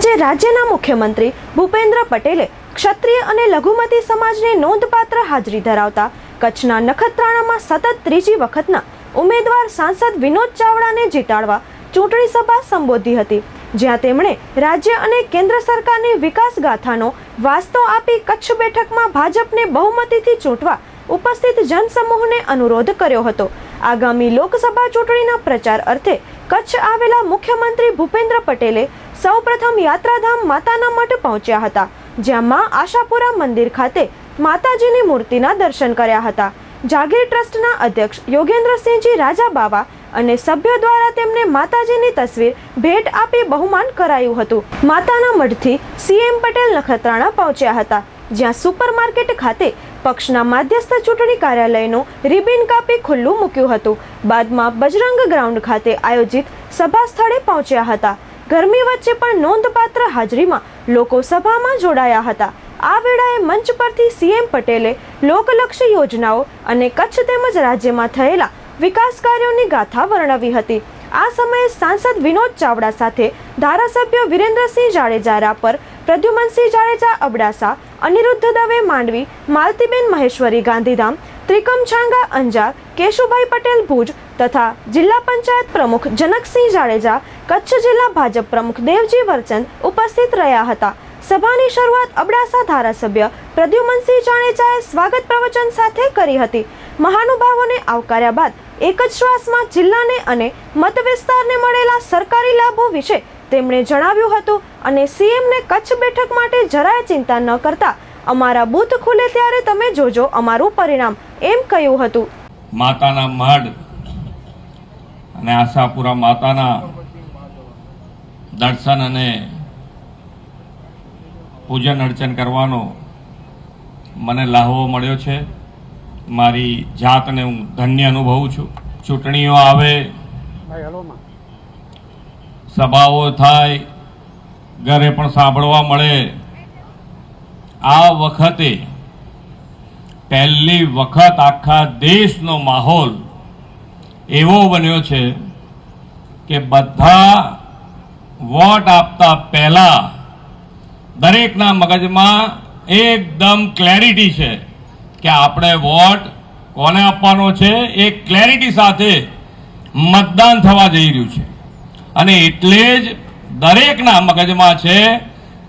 આજે રાજ્યના મુખ્યમંત્રી ભૂપેન્દ્ર પટેલે ક્ષત્રિય અને લઘુમતી સમાજને નોંધપાત્ર હાજરી ધરાવતા કચ્છના નખત્રાણામાં સતત ત્રીજી વખતના ઉમેદવાર સાંસદ વિનોદ ચાવડાને જીતાડવા ચૂંટણી સભા સંબોધી હતી, જ્યાં તેમણે રાજ્ય અને કેન્દ્ર સરકારની વિકાસ ગાથાનો વાસ્તો આપી કચ્છ બેઠકમાં ભાજપને બહુમતીથી ચૂંટવા ઉપસ્થિત જનસમૂહને અનુરોધ કર્યો હતો. આગામી લોકસભા ચૂંટણીના પ્રચાર અર્થે કચ્છ આવેલા મુખ્યમંત્રી ભૂપેન્દ્ર પટેલે સૌપ્રથમ યાત્રાધામ માતાના મઠ પહોંચ્યા હતા, જ્યાં મા આશાપુરા મંદિર ખાતે માતાજીની મૂર્તિના દર્શન કર્યા હતા. જાગીર ટ્રસ્ટના અધ્યક્ષ યોગેન્દ્રસિંહજી રાજા બાવા અને સભ્યો દ્વારા તેમને માતાજીની તસવીર ભેટ આપી બહુમાન કરાયું હતું. માતાના મઢથી સીએમ પટેલ નખત્રાણા પહોંચ્યા હતા, જ્યાં સુપરમાર્કેટ ખાતે પક્ષના માધ્યસ્થ ચૂંટણી કાર્યાલયનું રિબિન કાપી ખુલ્લું મૂક્યું હતું. બાદમાં બજરંગ ગ્રાઉન્ડ ખાતે આયોજિત સભા સ્થળે પહોંચ્યા હતા. ગરમી વચ્ચે પણ નોંધપાત્ર હાજરીમાં લોકો સભામાં જોડાયા હતા. આ વેળાએ મંચ પરથી સીએમ પટેલે લોકલક્ષી યોજનાઓ અને કચ્છ તેમજ રાજ્યમાં થયેલા વિકાસ કાર્યોની ગાથા વર્ણવી હતી. આ સમયે સાંસદ વિનોદ ચાવડા સાથે ધારાસભ્ય વિરેન્દ્રસિંહ જાડેજા રાપર પ્રદ્યુમનસિંહ જાડેજા અબડાસા, અનિરુદ્ધ દવે માંડવી, માલતીબેન મહેશ્વરી ગાંધીધામ ત્રિકમ છાંગા અંજાર, કેશુભાઈ પટેલ ભુજ તથા જિલ્લા પંચાયત પ્રમુખ જનકસિંહ જાડેજા, કચ્છ જિલ્લા ભાજપ પ્રમુખ દેવજી વરચંદ ઉપસ્થિત રહ્યા હતા. સભાની શરૂઆત અબડાસા ધારાસભ્ય પ્રદ્યુમનસિંહ જાડેજાએ સ્વાગત પ્રવચન સાથે કરી હતી. મહાનુભાવોને આવકાર્યા બાદ એક જ શ્વાસમાં જિલ્લાને અને મત વિસ્તારને મળેલા સરકારી લાભો વિશે તેમણે જણાવ્યું હતું અને સીએમને કચ્છ બેઠક માટે જરાય ચિંતા ન કરતા. અમારા બૂથ ખુલે ત્યારે તમે જોજો અમારું પરિણામ એમ કહ્યું હતું. માતાના મઢ અને આશાપુરા માતાના દર્શન અને પૂજન અર્ચન કરવાનો મને લાહવો મળ્યો છે. મારી જાતને હું ધન્ય અનુભવું છું. ચૂંટણીઓ આવે સભાઓ થાય, ઘરે પણ સાંભળવા મળે. આ વખતે પહેલી વખત આખા દેશનો માહોલ એવો બન્યો છે કે બધા વોટ આપતા પહેલાં દરેકના મગજમાં એકદમ ક્લેરિટી છે કે આપણે વોટ કોને આપવાનો છે? એ ક્લેરિટી સાથે મતદાન થવા જઈ રહ્યું છે. અને એટલે જ દરેકના મગજમાં છે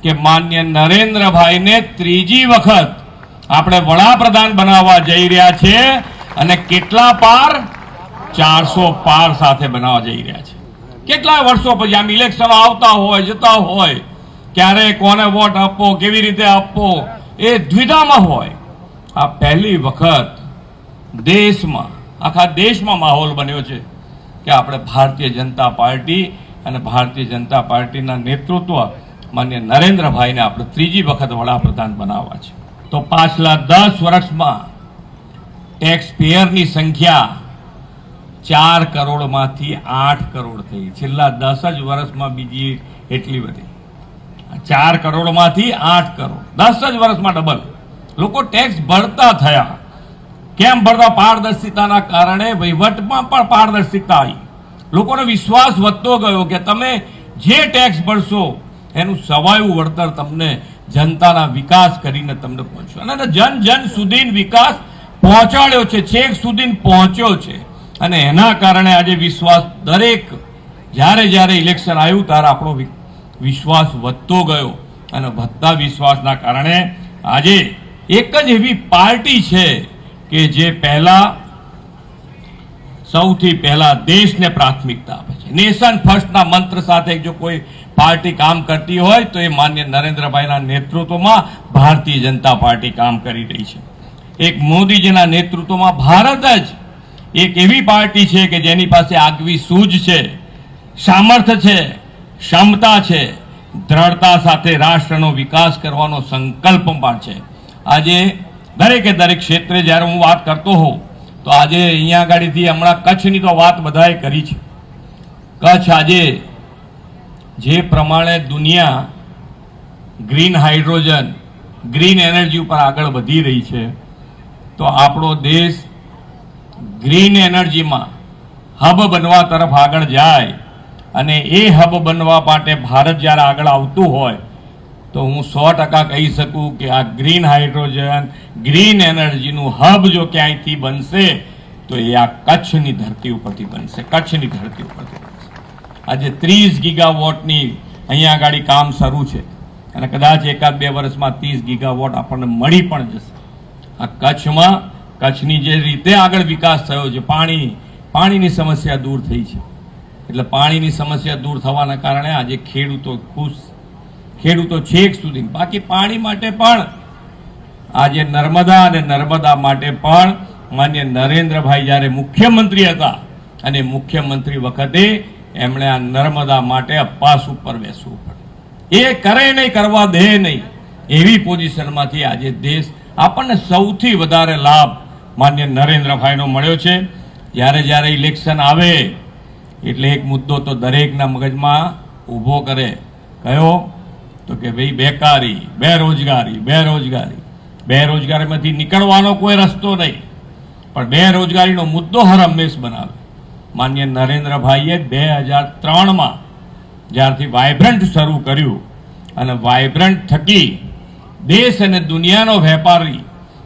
કે માન્ય નરેન્દ્રભાઈને ત્રીજી વખત આપણે વડાપ્રધાન બનાવવા જઈ રહ્યા છે અને કેટલા પાર? ચારસો પાર સાથે બનાવવા જઈ રહ્યા છે. કેટલા વર્ષો પછી આમ ઇલેક્શન આવતા હોય, જતા હોય, ક્યારે કોને વોટ આપવો, કેવી રીતે આપવો, એ દ્વિધામાં હોય. આ પહેલી વખત દેશમાં, આખા દેશમાં માહોલ બન્યો છે. કે આપણે ભારતીય જનતા પાર્ટી અને ભારતીય જનતા પાર્ટીના નેતૃત્વ માન્ય નરેન્દ્રભાઈને આપણે ત્રીજી વખત વડાપ્રધાન બનાવવા છે. તો પાછલા દસ વર્ષમાં ટેક્સ પેયરની સંખ્યા ચાર કરોડમાંથી આઠ કરોડ થઈ. છેલ્લા દસ જ વર્ષમાં બીજી એટલી બધી ચાર કરોડમાંથી આઠ કરોડ. દસ જ વર્ષમાં ડબલ. લોકો ટેક્સ ભરતા થયા. કેમ ભરતા પારદર્શિતાના કારણે વહીવટમાં પણ પારદર્શિતા આવી? લોકોનો વિશ્વાસ વધતો ગયો કે તમે જે ટેક્સ ભરશો, એનું સવાયું વળતર તમને જનતાના વિકાસ કરીને તમને પહોંચ્યો અને જન જન સુધી વિકાસ પહોંચાડ્યો છે, છેક સુધી પહોંચ્યો છે. અને એના કારણે આજે વિશ્વાસ દરેક, જ્યારે જ્યારે ઇલેક્શન આવ્યું ત્યારે આપણો વિશ્વાસ વધતો ગયો. અને વધતા વિશ્વાસના કારણે આજે એક જ એવી પાર્ટી છે કે જે પહેલા સૌથી પહેલા દેશને પ્રાથમિકતા આપે છે. નેશન ફર્સ્ટના મંત્ર સાથે જો કોઈ પાર્ટી કામ કરતી હોય તો એ માન્ય નરેન્દ્રભાઈના નેતૃત્વમાં ભારતીય જનતા પાર્ટી કામ કરી રહી છે. એક મોદીજીના નેતૃત્વમાં ભારત જ એક એવી પાર્ટી છે કે જેની પાસે આગવી સૂઝ છે સામર્થ્ય છે, ક્ષમતા છે, દ્રઢતા સાથે રાષ્ટ્રનો વિકાસ કરવાનો સંકલ્પ પણ છે. આજે દરેકે દરેક ક્ષેત્રે જ્યારે હું વાત કરતો હોઉં, તો આજે અહીંયા આગળથી હમણાં કચ્છની તો વાત બધાએ કરી છે. કચ્છ આજે જે પ્રમાણે દુનિયા ગ્રીન હાઇડ્રોજન, ગ્રીન એનર્જી ઉપર આગળ વધી રહી છે, તો આપણો દેશ ગ્રીન એનર્જીમાં હબ બનવા તરફ આગળ જાય અને એ હબ બનવા માટે ભારત જ્યારે આગળ આવતું હોય તો હું સો ટકા કહી શકું કે આ ગ્રીન હાઇડ્રોજન ગ્રીન એનર્જીનું હબ જો ક્યાંયથી બનશે, તો એ આ કચ્છની ધરતી ઉપરથી બનશે, કચ્છની ધરતી ઉપરથી બનશે. આજે ત્રીસ ગીગાવોટની અહીંયા આગળ કામ શરૂ છે. અને કદાચ એકાદ બે વર્ષમાં ત્રીસ ગીગાવોટ આપણને મળી પણ જશે. આ કચ્છમાં, કચ્છની જે રીતે આગળ વિકાસ થયો છે, પાણી, પાણીની સમસ્યા દૂર થઈ છે. એટલે પાણીની સમસ્યા દૂર થવાના કારણે આજે ખેડૂતો ખુશ ખેડૂતો છેક સુધી. બાકી પાણી માટે પણ, આજે નર્મદા અને નર્મદા માટે પણ માન્ય નરેન્દ્રભાઈ જ્યારે મુખ્યમંત્રી હતા અને મુખ્યમંત્રી વખતે એમણે આ નર્મદા માટે અપાસ ઉપર બેસવું પડે એ કરે નહીં, કરવા દે નહીં, એવી પોઝિશનમાંથી આજે દેશ આપણને સૌથી વધારે લાભ માન્ય નરેન્દ્રભાઈનો મળ્યો છે. જ્યારે જ્યારે ઇલેક્શન આવે, એટલે એક મુદ્દો તો દરેકના મગજમાં ઊભો કરે. કયો? તો કે ભાઈ બેકારી, બેરોજગારી બેરોજગારી. બેરોજગારીમાંથી નીકળવાનો કોઈ રસ્તો નહીં. પણ બેરોજગારીનો મુદ્દો હર હંમેશ બનાવે. માન્ય નરેન્દ્રભાઈએ બે હજાર ત્રણમાં જ્યારથી વાયબ્રન્ટ શરૂ કર્યું અને વાયબ્રન્ટ થકી દેશ અને દુનિયાનો વેપારી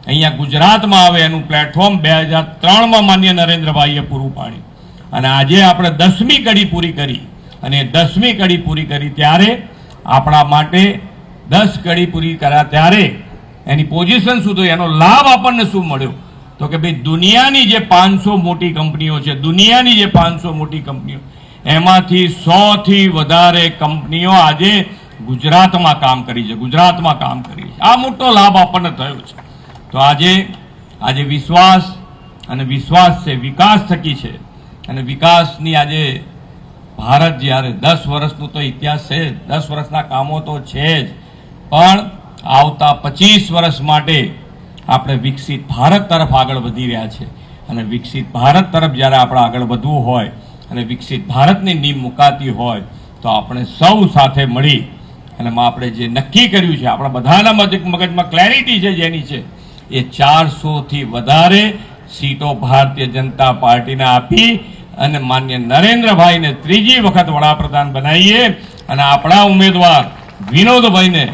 અહીંયા ગુજરાતમાં આવે એનું પ્લેટફોર્મ બે હજાર ત્રણમાં માન્ય નરેન્દ્રભાઈએ પૂરું પાડ્યું. અને આજે આપણે દસમી કડી પૂરી કરી. અને દસમી કડી પૂરી કરી ત્યારે આપણા માટે દસ કડી પૂરી કર્યા ત્યારે એની પોઝિશન શું થઈ એનો લાભ આપણને શું મળ્યો? તો કે ભાઈ, દુનિયાની જે પાંચસો મોટી કંપનીઓ છે, દુનિયાની જે પાંચસો મોટી કંપનીઓ, એમાંથી સોથી વધારે કંપનીઓ આજે ગુજરાતમાં કામ કરી છે, ગુજરાતમાં કામ કરી છે. આ મોટો લાભ આપણને થયો છે. તો આજે આજે વિશ્વાસ અને વિશ્વાસ છે, વિકાસ થકી છે. અને વિકાસની આજે ભારત જ્યારે દસ વર્ષનું તો ઇતિહાસ છે દસ વર્ષના કામો તો છે જ. પણ આવતા પચીસ વર્ષ માટે આપણે વિકસિત ભારત તરફ આગળ વધી રહ્યા છે. અને વિકસિત ભારત તરફ જ્યારે આપણે આગળ વધવું હોય અને વિકસિત ભારતની નીમ મુકાતી હોય, તો આપણે સૌ સાથે મળી અને આપણે જે નક્કી કર્યું છે, આપણા બધાના મગજ મગજમાં ક્લેરિટી છે જેની છે, એ ચારસોથી વધારે સીટો ભારતીય જનતા પાર્ટીને આપી અને માન્ય નરેન્દ્રભાઈને ત્રીજી વખત વડાપ્રધાન બનાવીએ અને આપણા ઉમેદવાર વિનોદભાઈને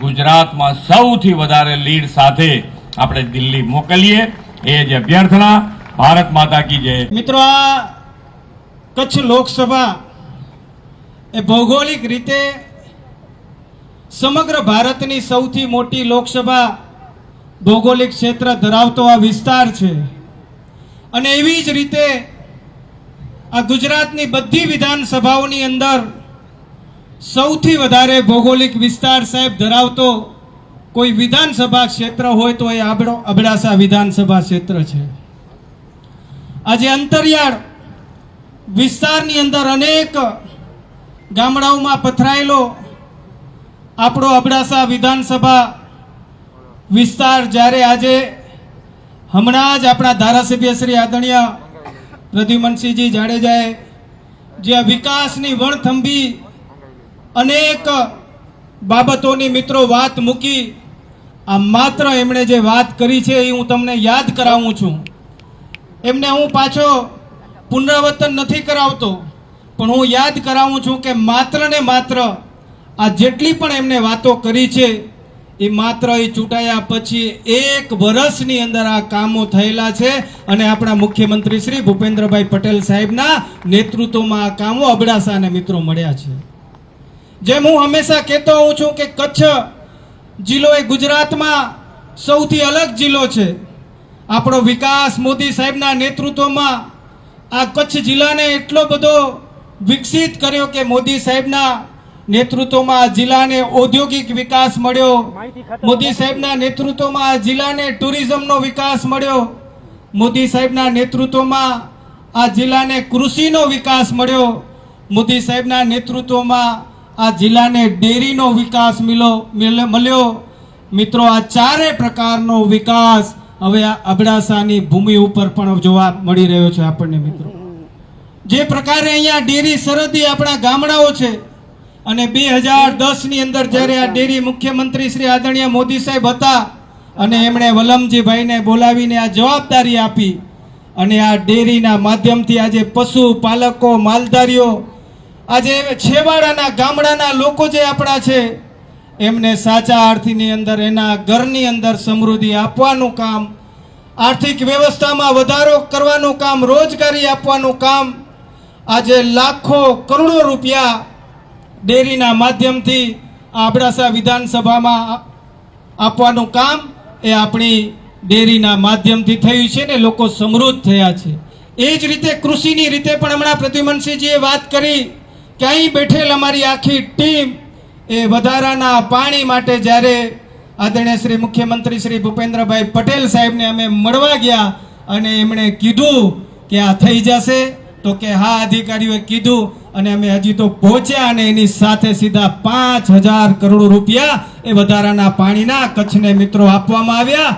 ગુજરાતમાં સૌથી વધારે લીડ સાથે આપણે દિલ્હી મોકલીએ. એ જ અભ્યર્થના. ભારત માતા કી જય. મિત્રો, આ કચ્છ લોકસભા એ ભૌગોલિક રીતે સમગ્ર ભારતની સૌથી મોટી લોકસભા ભૌગોલિક ક્ષેત્ર ધરાવતો આ વિસ્તાર છે. અને એવી જ રીતે આ ગુજરાતની બધી વિધાનસભાઓની અંદર સૌથી વધારે ભૌગોલિક વિસ્તાર સાહેબ ધરાવતો કોઈ વિધાનસભા ક્ષેત્ર હોય તો એ આપણો અબડાસા વિધાનસભા ક્ષેત્ર છે. આજે અંતરિયાળ વિસ્તારની અંદર અનેક ગામડાઓમાં પથરાયેલો આપણો અબડાસા વિધાનસભા વિસ્તાર જ્યારે આજે હમણાં જ આપણા ધારાસભ્ય શ્રી આદરણીય પ્રદ્યુમનસિંહજી જાડેજાએ જે વિકાસની વણથંભી અનેક બાબતોની મિત્રો વાત મૂકી, આ માત્ર એમણે જે વાત કરી છે એ હું તમને યાદ કરાવું છું. એમને હું પાછો પુનરાવર્તન નથી કરાવતો, પણ હું યાદ કરાવું છું કે માત્ર ને માત્ર આ જેટલી પણ એમને વાતો કરી છે એ માત્ર એ ચૂંટાયા પછી એક વર્ષની અંદર આ કામો થયેલા છે અને આપણા મુખ્યમંત્રી શ્રી ભૂપેન્દ્રભાઈ પટેલ સાહેબના નેતૃત્વમાં આ કામો અબડાસાને મિત્રો મળ્યા છે. જેમ હું હંમેશા કહેતો હોઉં છું કે કચ્છ જિલ્લો એ ગુજરાતમાં સૌથી અલગ જિલ્લો છે. આપણો વિકાસ મોદી સાહેબના નેતૃત્વમાં આ કચ્છ જિલ્લાને એટલો બધો વિકસિત કર્યો કે મોદી સાહેબના નેતૃત્વમાં આ જિલ્લાને ઔદ્યોગિક વિકાસ મળ્યો. મોદી સાહેબના નેતૃત્વમાં આ જિલ્લાને ટુરિઝમનો વિકાસ મળ્યો. મોદી સાહેબના નેતૃત્વમાં આ જિલ્લાને કૃષિનો વિકાસ મળ્યો. મોદી સાહેબના નેતૃત્વમાં આ જિલ્લાને ડેરીનો વિકાસ મિલો મિલ- મળ્યો. મિત્રો આ ચારે પ્રકારનો વિકાસ હવે આ અબડાસાની ભૂમિ ઉપર પણ જોવા મળી રહ્યો છે આપણને મિત્રો. જે પ્રકારે અહીંયા ડેરી સરહદી આપણા ગામડાઓ છે અને બે હજાર દસની અંદર જ્યારે આ ડેરી મુખ્યમંત્રી શ્રી આદરણીય મોદી સાહેબ હતા અને એમણે વલમજીભાઈને બોલાવીને આ જવાબદારી આપી અને આ ડેરીના માધ્યમથી આજે પશુ પાલકો, માલધારીઓ, આજે છેવાડાના ગામડાના લોકો જે આપણા છે, એમને સાચા આર્થીની અંદર, એના ઘરની અંદર સમૃદ્ધિ આપવાનું કામ, આર્થિક વ્યવસ્થામાં વધારો કરવાનું કામ, રોજગારી આપવાનું કામ, આજે લાખો કરોડો રૂપિયા ડેરીના માધ્યમથી આબડાસા વિધાનસભામાં આપવાનું કામ એ આપણી ડેરીના માધ્યમથી થયું છે ને લોકો સમૃદ્ધ થયા છે. એ જ રીતે કૃષિની રીતે પણ હમણાં પ્રદ્યુમનસિંહજીએ વાત કરી કે અહીં બેઠેલ અમારી આખી ટીમ એ વધારાના પાણી માટે જ્યારે આદરણીય શ્રી મુખ્યમંત્રી શ્રી ભૂપેન્દ્રભાઈ પટેલ સાહેબને અમે મળવા ગયા અને એમણે કીધું કે આ થઈ જશે, તો કે હા અધિકારીઓએ કીધું અને અમે હજી તો પહોંચ્યા અને એની સાથે સીધા પાંચ હજાર કરોડ રૂપિયા એ વધારાના પાણીના કચ્છને મિત્રો આપવામાં આવ્યા.